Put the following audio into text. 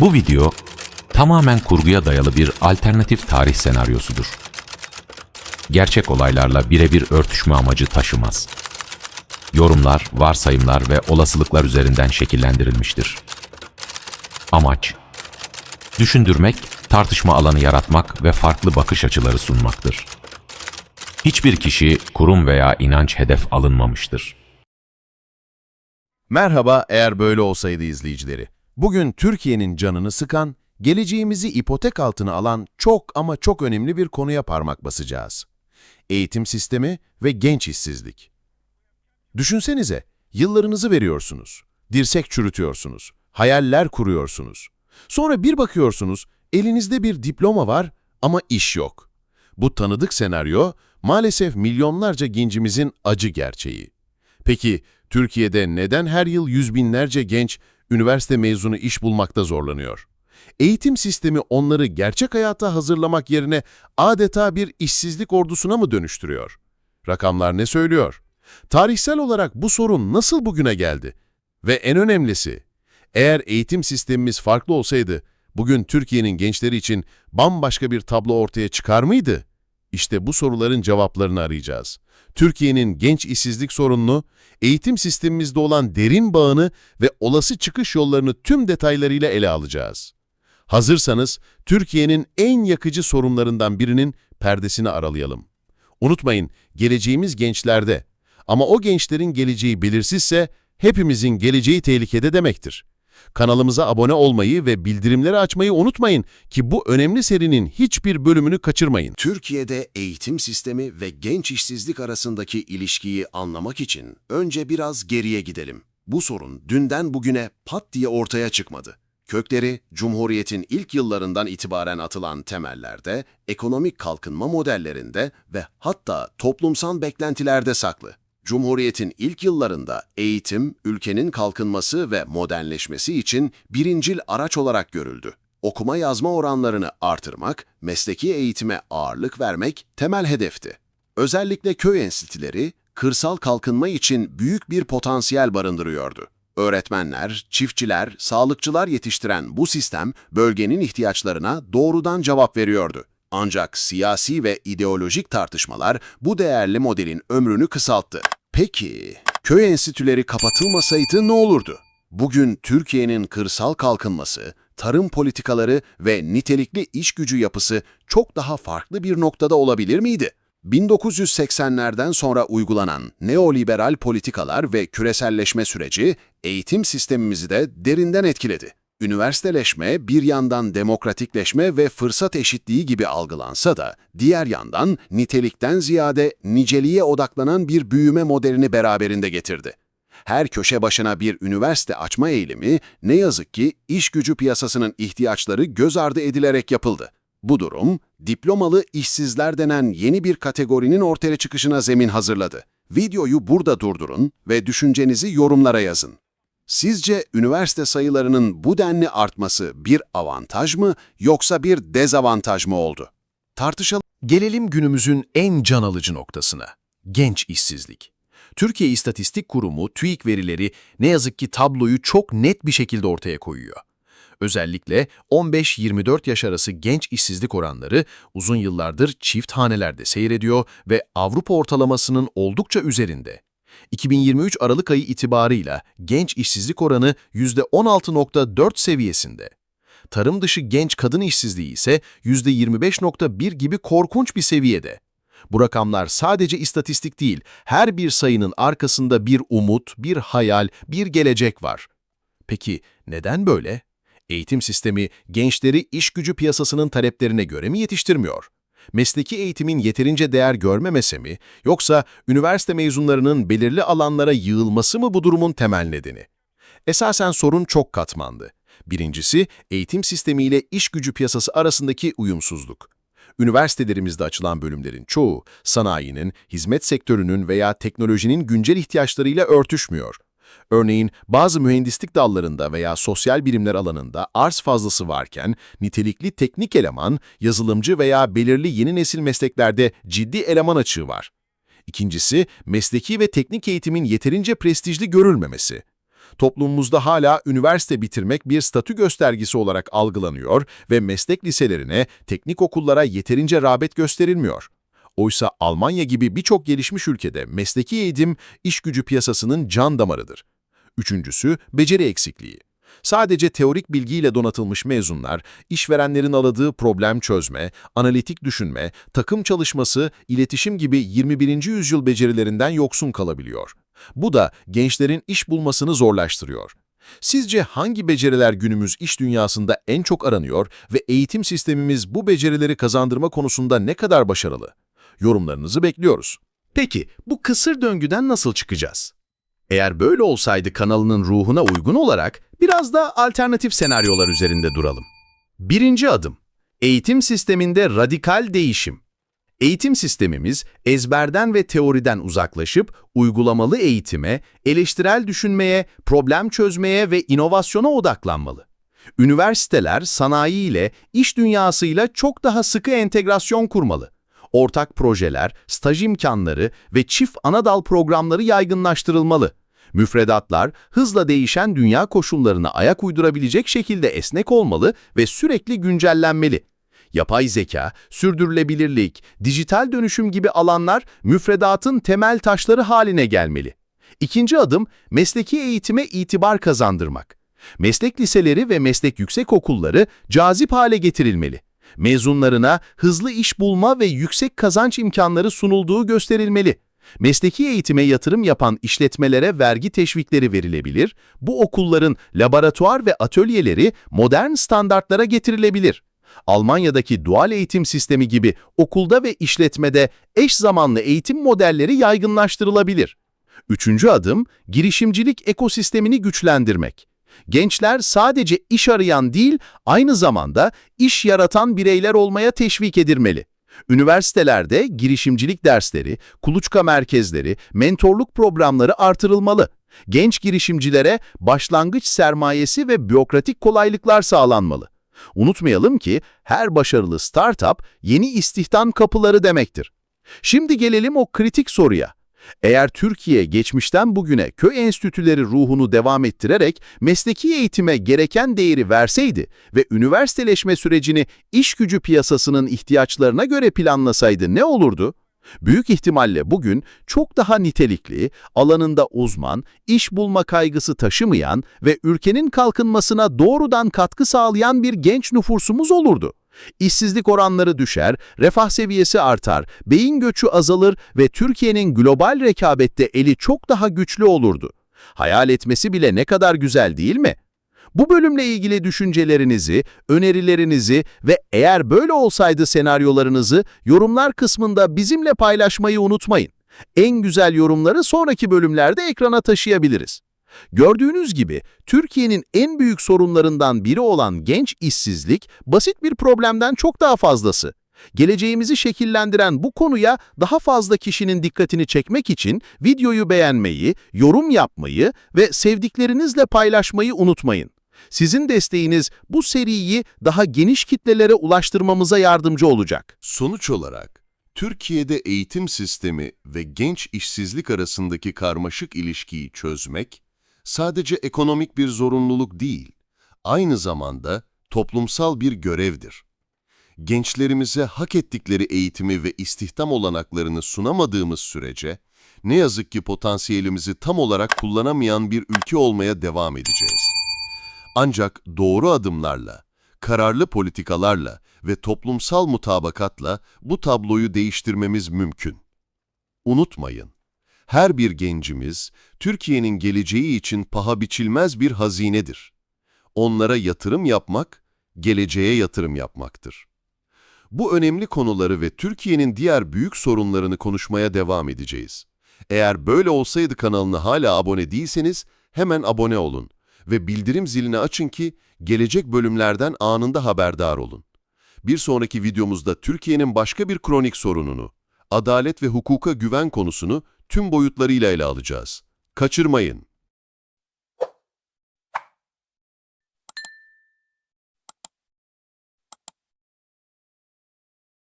Bu video tamamen kurguya dayalı bir alternatif tarih senaryosudur. Gerçek olaylarla birebir örtüşme amacı taşımaz. Yorumlar, varsayımlar ve olasılıklar üzerinden şekillendirilmiştir. Amaç Düşündürmek, tartışma alanı yaratmak ve farklı bakış açıları sunmaktır. Hiçbir kişi, kurum veya inanç hedef alınmamıştır. Merhaba eğer böyle olsaydı izleyicileri. Bugün Türkiye'nin canını sıkan, geleceğimizi ipotek altına alan çok ama çok önemli bir konuya parmak basacağız. Eğitim sistemi ve genç işsizlik. Düşünsenize, yıllarınızı veriyorsunuz, dirsek çürütüyorsunuz, hayaller kuruyorsunuz. Sonra bir bakıyorsunuz, elinizde bir diploma var ama iş yok. Bu tanıdık senaryo maalesef milyonlarca gencimizin acı gerçeği. Peki Türkiye'de neden her yıl yüz binlerce genç üniversite mezunu iş bulmakta zorlanıyor? Eğitim sistemi onları gerçek hayata hazırlamak yerine adeta bir işsizlik ordusuna mı dönüştürüyor? Rakamlar ne söylüyor? Tarihsel olarak bu sorun nasıl bugüne geldi? Ve en önemlisi, eğer eğitim sistemimiz farklı olsaydı, bugün Türkiye'nin gençleri için bambaşka bir tablo ortaya çıkar mıydı? İşte bu soruların cevaplarını arayacağız. Türkiye'nin genç işsizlik sorununu, eğitim sistemimizde olan derin bağını ve olası çıkış yollarını tüm detaylarıyla ele alacağız. Hazırsanız Türkiye'nin en yakıcı sorunlarından birinin perdesini aralayalım. Unutmayın, geleceğimiz gençlerde. Ama o gençlerin geleceği belirsizse hepimizin geleceği tehlikede demektir. Kanalımıza abone olmayı ve bildirimleri açmayı unutmayın ki bu önemli serinin hiçbir bölümünü kaçırmayın. Türkiye'de eğitim sistemi ve genç işsizlik arasındaki ilişkiyi anlamak için önce biraz geriye gidelim. Bu sorun dünden bugüne pat diye ortaya çıkmadı. Kökleri, Cumhuriyet'in ilk yıllarından itibaren atılan temellerde, ekonomik kalkınma modellerinde ve hatta toplumsal beklentilerde saklı. Cumhuriyet'in ilk yıllarında eğitim, ülkenin kalkınması ve modernleşmesi için birincil araç olarak görüldü. Okuma yazma oranlarını artırmak, mesleki eğitime ağırlık vermek temel hedefti. Özellikle köy enstitüleri, kırsal kalkınma için büyük bir potansiyel barındırıyordu. Öğretmenler, çiftçiler, sağlıkçılar yetiştiren bu sistem bölgenin ihtiyaçlarına doğrudan cevap veriyordu. Ancak siyasi ve ideolojik tartışmalar bu değerli modelin ömrünü kısalttı. Peki, köy enstitüleri kapatılmasaydı ne olurdu? Bugün Türkiye'nin kırsal kalkınması, tarım politikaları ve nitelikli iş gücü yapısı çok daha farklı bir noktada olabilir miydi? 1980'lerden sonra uygulanan neoliberal politikalar ve küreselleşme süreci eğitim sistemimizi de derinden etkiledi. Üniversiteleşme bir yandan demokratikleşme ve fırsat eşitliği gibi algılansa da diğer yandan nitelikten ziyade niceliğe odaklanan bir büyüme modelini beraberinde getirdi. Her köşe başına bir üniversite açma eğilimi ne yazık ki iş gücü piyasasının ihtiyaçları göz ardı edilerek yapıldı. Bu durum, diplomalı işsizler denen yeni bir kategorinin ortaya çıkışına zemin hazırladı. Videoyu burada durdurun ve düşüncenizi yorumlara yazın. Sizce üniversite sayılarının bu denli artması bir avantaj mı yoksa bir dezavantaj mı oldu? Tartışalım. Gelelim günümüzün en can alıcı noktasına. Genç işsizlik. Türkiye İstatistik Kurumu TÜİK verileri ne yazık ki tabloyu çok net bir şekilde ortaya koyuyor. Özellikle 15-24 yaş arası genç işsizlik oranları uzun yıllardır çift hanelerde seyrediyor ve Avrupa ortalamasının oldukça üzerinde. 2023 Aralık ayı itibarıyla genç işsizlik oranı %16.4 seviyesinde. Tarım dışı genç kadın işsizliği ise %25.1 gibi korkunç bir seviyede. Bu rakamlar sadece istatistik değil, her bir sayının arkasında bir umut, bir hayal, bir gelecek var. Peki neden böyle? Eğitim sistemi gençleri iş gücü piyasasının taleplerine göre mi yetiştirmiyor? Mesleki eğitimin yeterince değer görmemese mi, yoksa üniversite mezunlarının belirli alanlara yığılması mı bu durumun temel nedeni? Esasen sorun çok katmandı. Birincisi, eğitim sistemiyle iş gücü piyasası arasındaki uyumsuzluk. Üniversitelerimizde açılan bölümlerin çoğu, sanayinin, hizmet sektörünün veya teknolojinin güncel ihtiyaçlarıyla örtüşmüyor. Örneğin bazı mühendislik dallarında veya sosyal bilimler alanında arz fazlası varken nitelikli teknik eleman, yazılımcı veya belirli yeni nesil mesleklerde ciddi eleman açığı var. İkincisi, mesleki ve teknik eğitimin yeterince prestijli görülmemesi. Toplumumuzda hala üniversite bitirmek bir statü göstergesi olarak algılanıyor ve meslek liselerine, teknik okullara yeterince rağbet gösterilmiyor. Oysa Almanya gibi birçok gelişmiş ülkede mesleki eğitim iş gücü piyasasının can damarıdır. Üçüncüsü, beceri eksikliği. Sadece teorik bilgiyle donatılmış mezunlar, işverenlerin aladığı problem çözme, analitik düşünme, takım çalışması, iletişim gibi 21. yüzyıl becerilerinden yoksun kalabiliyor. Bu da gençlerin iş bulmasını zorlaştırıyor. Sizce hangi beceriler günümüz iş dünyasında en çok aranıyor ve eğitim sistemimiz bu becerileri kazandırma konusunda ne kadar başarılı? Yorumlarınızı bekliyoruz. Peki bu kısır döngüden nasıl çıkacağız? Eğer böyle olsaydı kanalının ruhuna uygun olarak biraz da alternatif senaryolar üzerinde duralım. Birinci adım, eğitim sisteminde radikal değişim. Eğitim sistemimiz ezberden ve teoriden uzaklaşıp uygulamalı eğitime, eleştirel düşünmeye, problem çözmeye ve inovasyona odaklanmalı. Üniversiteler sanayi ile, iş dünyasıyla çok daha sıkı entegrasyon kurmalı. Ortak projeler, staj imkanları ve çift anadal programları yaygınlaştırılmalı. Müfredatlar hızla değişen dünya koşullarına ayak uydurabilecek şekilde esnek olmalı ve sürekli güncellenmeli. Yapay zeka, sürdürülebilirlik, dijital dönüşüm gibi alanlar müfredatın temel taşları haline gelmeli. İkinci adım, mesleki eğitime itibar kazandırmak. Meslek liseleri ve meslek yüksekokulları cazip hale getirilmeli. Mezunlarına hızlı iş bulma ve yüksek kazanç imkanları sunulduğu gösterilmeli. Mesleki eğitime yatırım yapan işletmelere vergi teşvikleri verilebilir, bu okulların laboratuvar ve atölyeleri modern standartlara getirilebilir. Almanya'daki dual eğitim sistemi gibi okulda ve işletmede eş zamanlı eğitim modelleri yaygınlaştırılabilir. Üçüncü adım, girişimcilik ekosistemini güçlendirmek. Gençler sadece iş arayan değil, aynı zamanda iş yaratan bireyler olmaya teşvik edilmeli. Üniversitelerde girişimcilik dersleri, kuluçka merkezleri, mentorluk programları artırılmalı. Genç girişimcilere başlangıç sermayesi ve bürokratik kolaylıklar sağlanmalı. Unutmayalım ki her başarılı startup yeni istihdam kapıları demektir. Şimdi gelelim o kritik soruya. Eğer Türkiye geçmişten bugüne köy enstitüleri ruhunu devam ettirerek mesleki eğitime gereken değeri verseydi ve üniversiteleşme sürecini iş gücü piyasasının ihtiyaçlarına göre planlasaydı ne olurdu? Büyük ihtimalle bugün çok daha nitelikli, alanında uzman, iş bulma kaygısı taşımayan ve ülkenin kalkınmasına doğrudan katkı sağlayan bir genç nüfusumuz olurdu. İşsizlik oranları düşer, refah seviyesi artar, beyin göçü azalır ve Türkiye'nin global rekabette eli çok daha güçlü olurdu. Hayal etmesi bile ne kadar güzel değil mi? Bu bölümle ilgili düşüncelerinizi, önerilerinizi ve eğer böyle olsaydı senaryolarınızı yorumlar kısmında bizimle paylaşmayı unutmayın. En güzel yorumları sonraki bölümlerde ekrana taşıyabiliriz. Gördüğünüz gibi Türkiye'nin en büyük sorunlarından biri olan genç işsizlik basit bir problemden çok daha fazlası. Geleceğimizi şekillendiren bu konuya daha fazla kişinin dikkatini çekmek için videoyu beğenmeyi, yorum yapmayı ve sevdiklerinizle paylaşmayı unutmayın. Sizin desteğiniz bu seriyi daha geniş kitlelere ulaştırmamıza yardımcı olacak. Sonuç olarak, Türkiye'de eğitim sistemi ve genç işsizlik arasındaki karmaşık ilişkiyi çözmek, sadece ekonomik bir zorunluluk değil, aynı zamanda toplumsal bir görevdir. Gençlerimize hak ettikleri eğitimi ve istihdam olanaklarını sunamadığımız sürece, ne yazık ki potansiyelimizi tam olarak kullanamayan bir ülke olmaya devam edeceğiz. Ancak doğru adımlarla, kararlı politikalarla ve toplumsal mutabakatla bu tabloyu değiştirmemiz mümkün. Unutmayın, her bir gencimiz Türkiye'nin geleceği için paha biçilmez bir hazinedir. Onlara yatırım yapmak, geleceğe yatırım yapmaktır. Bu önemli konuları ve Türkiye'nin diğer büyük sorunlarını konuşmaya devam edeceğiz. Eğer böyle olsaydı kanalına hala abone değilseniz hemen abone olun ve bildirim zilini açın ki gelecek bölümlerden anında haberdar olun. Bir sonraki videomuzda Türkiye'nin başka bir kronik sorununu, adalet ve hukuka güven konusunu tüm boyutlarıyla ele alacağız. Kaçırmayın.